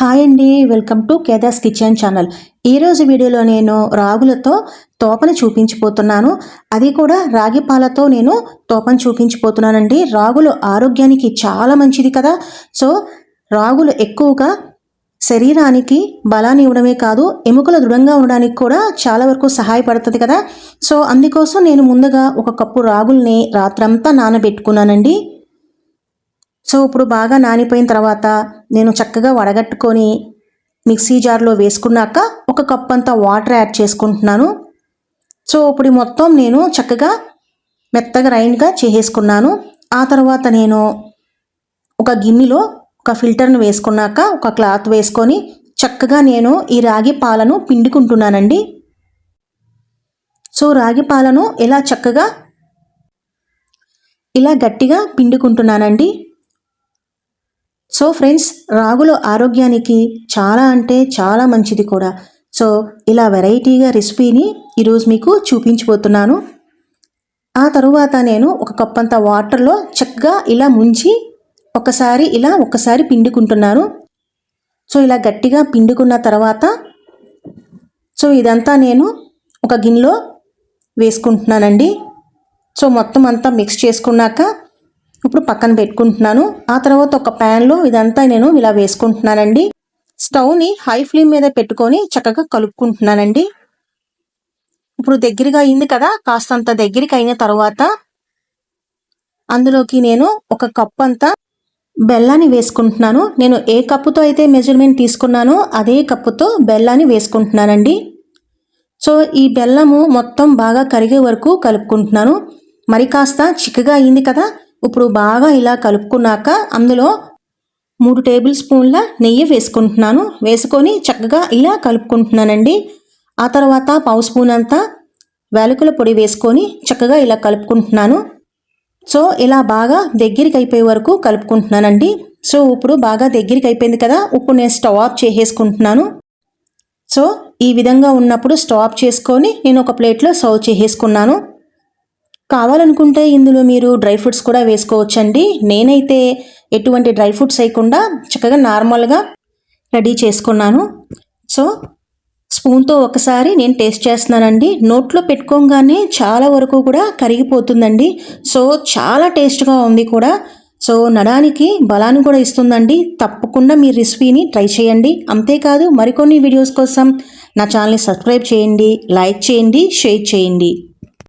Hi అండి welcome to Keda's kitchen channel. ఈరోజు వీడియోలో నేను రాగులతో తోపను చూపించిపోతున్నాను. అది కూడా రాగి పాలతో నేను తోపను చూపించిపోతున్నానండి. రాగులు ఆరోగ్యానికి చాలా మంచిది కదా. సో రాగులు ఎక్కువగా శరీరానికి బలాన్ని ఇవ్వడమే కాదు ఎముకలు దృఢంగా ఉండడానికి కూడా చాలా వరకు సహాయపడుతుంది కదా. సో అందుకోసం నేను ముందుగా ఒక కప్పు రాగుల్ని రాత్రంతా నానబెట్టుకున్నానండి. సో ఇప్పుడు బాగా నానిపోయిన తర్వాత నేను చక్కగా వడగట్టుకొని మిక్సీ జార్లో వేసుకున్నాక ఒక కప్ అంతా వాటర్ యాడ్ చేసుకుంటున్నాను. సో ఇప్పుడు మొత్తం నేను చక్కగా మెత్తగా రైన్గా చేసేసుకున్నాను. ఆ తర్వాత నేను ఒక గిన్నెలో ఒక ఫిల్టర్ను వేసుకున్నాక ఒక క్లాత్ వేసుకొని చక్కగా నేను ఈ రాగి పాలను పిండుకుంటున్నానండి. సో రాగి పాలను ఎలా చక్కగా ఇలా గట్టిగా పిండుకుంటున్నానండి. సో ఫ్రెండ్స్ రాగులు ఆరోగ్యానికి చాలా అంటే చాలా మంచిది కూడా. సో ఇలా వెరైటీగా రెసిపీని ఈరోజు మీకు చూపించిపోతున్నాను ఆ తరువాత నేను ఒక కప్పంత వాటర్లో చక్కగా ఇలా ముంచి ఒకసారి ఇలా ఒకసారి పిండుకుంటున్నాను. సో ఇలా గట్టిగా పిండుకున్న తర్వాత సో ఇదంతా నేను ఒక గిన్నెలో వేసుకుంటున్నానండి. సో మొత్తం అంతా మిక్స్ చేసుకున్నాక ఇప్పుడు పక్కన పెట్టుకుంటున్నాను. ఆ తర్వాత ఒక ప్యాన్లో ఇదంతా నేను ఇలా వేసుకుంటున్నానండి. స్టవ్ని హై ఫ్లేమ్ మీద పెట్టుకొని చక్కగా కలుపుకుంటున్నానండి. ఇప్పుడు దగ్గరగా అయింది కదా కాస్తంత దగ్గరికి అయిన తర్వాత అందులోకి నేను ఒక కప్ అంతా బెల్లాన్ని వేసుకుంటున్నాను. నేను ఏ కప్పుతో అయితే మెజర్మెంట్ తీసుకున్నానో అదే కప్పుతో బెల్లాన్ని వేసుకుంటున్నానండి. సో ఈ బెల్లము మొత్తం బాగా కరిగే వరకు కలుపుకుంటున్నాను. మరి కాస్త చిక్కగా అయింది కదా ఇప్పుడు బాగా ఇలా కలుపుకున్నాక అందులో మూడు టేబుల్ స్పూన్ల నెయ్యి వేసుకుంటున్నాను. వేసుకొని చక్కగా ఇలా కలుపుకుంటున్నానండి. ఆ తర్వాత పావు స్పూన్ అంతా వేలకుల పొడి వేసుకొని చక్కగా ఇలా కలుపుకుంటున్నాను. సో ఇలా బాగా దగ్గరికి అయిపోయే వరకు కలుపుకుంటున్నానండి. సో ఇప్పుడు బాగా దగ్గరికి అయిపోయింది కదా ఇప్పుడు నేను స్టవ్ ఆఫ్ చేసేసుకుంటున్నాను. సో ఈ విధంగా ఉన్నప్పుడు స్టవ్ ఆఫ్ చేసుకొని నేను ఒక ప్లేట్లో సర్వ్ చేసేసుకున్నాను. కావాలనుకుంటే ఇందులో మీరు డ్రై ఫ్రూట్స్ కూడా వేసుకోవచ్చండి. నేనైతే ఎటువంటి డ్రై ఫ్రూట్స్ వేయకుండా చక్కగా నార్మల్గా రెడీ చేసుకున్నాను. సో స్పూన్తో ఒకసారి నేను టేస్ట్ చేస్తున్నానండి. నోట్లో పెట్టుకోగానే చాలా వరకు కూడా కరిగిపోతుందండి. సో చాలా టేస్ట్గా ఉంది కూడా. సో నడానికి బలాన్ని కూడా ఇస్తుందండి. తప్పకుండా మీ రెసిపీని ట్రై చేయండి. అంతేకాదు మరికొన్ని వీడియోస్ కోసం నా ఛానల్ని సబ్స్క్రైబ్ చేయండి లైక్ చేయండి షేర్ చేయండి.